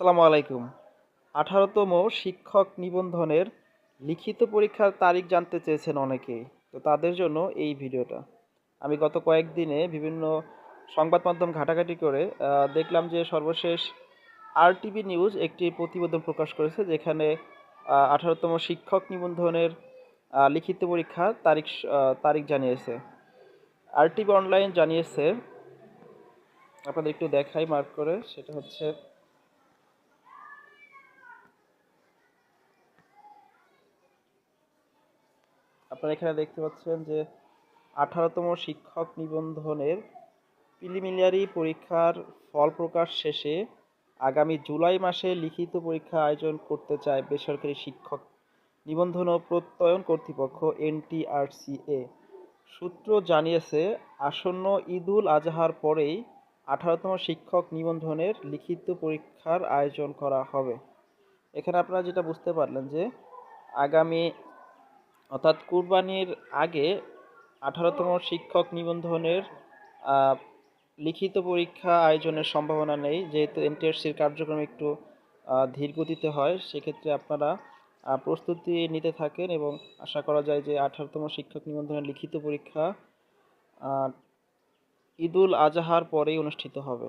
আসসালামু আলাইকুম। আঠারোতম শিক্ষক নিবন্ধনের লিখিত পরীক্ষার তারিখ জানতে চেয়েছেন অনেকেই তো তাদের জন্য এই ভিডিওটা। আমি গত কয়েকদিনে বিভিন্ন সংবাদ মাধ্যম ঘাটাঘাটি করে দেখলাম যে সর্বশেষ আরটিভি নিউজ একটি প্রতিবেদন প্রকাশ করেছে যেখানে আঠারোতম শিক্ষক নিবন্ধনের লিখিত পরীক্ষার তারিখ তারিখ জানিয়েছে। আরটিভি অনলাইন জানিয়েছে, আপনাদের একটু দেখাই মার্ক করে, সেটা হচ্ছে আপনারা এখানে দেখতে পাচ্ছেন যে আঠারোতম শিক্ষক নিবন্ধনের প্রিলিমিনারি পরীক্ষার ফল প্রকাশ শেষে আগামী জুলাই মাসে লিখিত পরীক্ষা আয়োজন করতে চায় বেসরকারি শিক্ষক নিবন্ধন ও প্রত্যয়ন কর্তৃপক্ষ, এনটিআরসিএ। সূত্র জানিয়েছে, আসন্ন ঈদুল আজহার পরেই আঠারোতম শিক্ষক নিবন্ধনের লিখিত পরীক্ষার আয়োজন করা হবে। এখানে আপনারা যেটা বুঝতে পারলেন যে, আগামী অর্থাৎ কুরবানির আগে আঠারোতম শিক্ষক নিবন্ধনের লিখিত পরীক্ষা আয়োজনের সম্ভাবনা নেই। যেহেতু এনটিআরসির কার্যক্রম একটু ধীর গতিতে হয়, সেক্ষেত্রে আপনারা প্রস্তুতি নিতে থাকেন এবং আশা করা যায় যে আঠারোতম শিক্ষক নিবন্ধনের লিখিত পরীক্ষা ঈদুল আজহার পরেই অনুষ্ঠিত হবে।